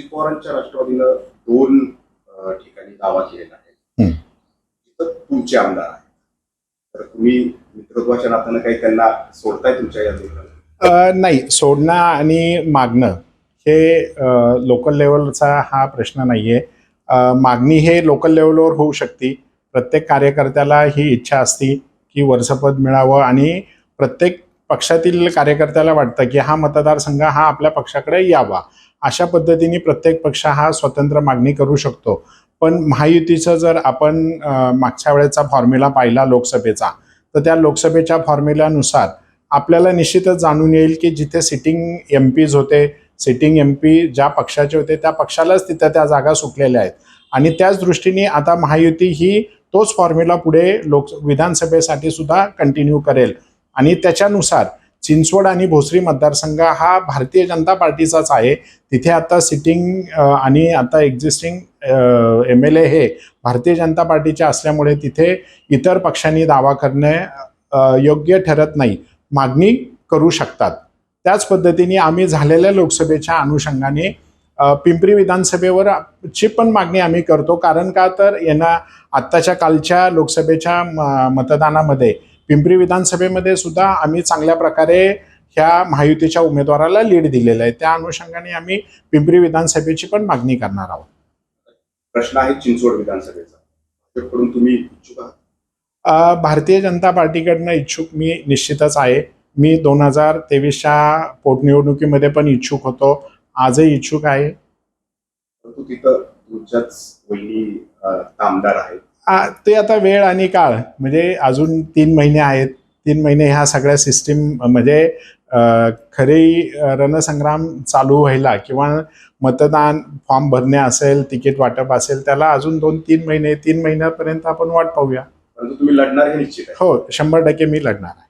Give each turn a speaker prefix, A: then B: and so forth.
A: अजित पवारांच्या राष्ट्रवादीनं दोन ठिकाणी दावा केलेला आहे. तिथं तुमचे आमदार आहेत. तर तुम्ही मित्रत्वाच्या नात्यानं काही त्यांना सोडताय तुमच्या या दोघांना?
B: अ, नाही सोडणं आणि मागणं हे लोकल लेवलचा हा प्रश्न नाही आहे मागणी हे लोकल लेवलवर होऊ शकते. प्रत्येक कार्यकर्त्याला ही इच्छा असते की वर्षपद मिळावं आणि प्रत्येक पक्षातील कार्यकर्त्याला वाटतं की हा मतदारसंघ हा आपल्या पक्षाकडे यावा. अशा पद्धतीने प्रत्येक पक्ष हा स्वतंत्र मागणी करू शकतो. पण महायुतीचं जर आपण मागच्या वेळेचा फॉर्म्युला पाहिला लोकसभेचा तर त्या लोकसभेच्या फॉर्म्युल्यानुसार आपल्याला निश्चितच जाणून येईल की जिथे सिटिंग एम पीज होते सिटिंग एम पी ज्या पक्षाचे होते त्या पक्षालाच तिथं त्या जागा सुटलेल्या आहेत. आणि त्याच दृष्टीने आता महायुती ही तोच फॉर्म्युला पुढे लोक विधानसभेसाठी सुद्धा कंटिन्यू करेल. आणि त्याच्यानुसार चिंचवड आणि भोसरी मतदारसंघ हा भारतीय जनता पार्टीचाच आहे. तिथे आता सिटिंग आणि आता एक्झिस्टिंग एम एल ए हे भारतीय जनता पार्टीचे असल्यामुळे तिथे इतर पक्षांनी दावा करणे योग्य ठरत नाही. मागणी करू शकतात. त्याच पद्धतीने आम्ही झालेल्या लोकसभेच्या अनुषंगाने पिंपरी विधानसभेवर ची पण मागणी आम्ही करतो. कारण का तर यांना आत्ताच्या कालच्या लोकसभेच्या म- मतदानामध्ये पिंपरी विधानसभेमध्ये सुद्धा आम्ही चांगल्या प्रकारे ह्या महायुतीच्या उमेदवाराला लीड दिलेलं आहे. त्या अनुषंगाने आम्ही पिंपरी विधानसभेची पण मागणी करणार आहोत.
A: प्रश्न आहे चिंचवड विधानसभेचा. तुम्ही इच्छुक आहात?
B: अ, भारतीय जनता पार्टीकडनं इच्छुक मी निश्चितच आहे. मी दोन हजार तेवीसच्या पोटनिवडणुकीमध्ये पण इच्छुक होतो. आजही इच्छुक आहे.
A: तिथं तुमच्याच वहिनी आमदार आहेत.
B: ते आता वेळ आणि काळ म्हणजे अजून तीन महिने आहेत. तीन महिने ह्या सगळ्या सिस्टीम म्हणजे खरी रणसंग्राम चालू व्हायला किंवा मतदान फॉर्म भरणे असेल तिकीट वाटप असेल त्याला अजून दोन तीन महिने तीन महिन्यापर्यंत आपण वाट पाहूया.
A: तुम्ही लढणार हे निश्चित
B: हो शंभर टक्के मी लढणार आहे.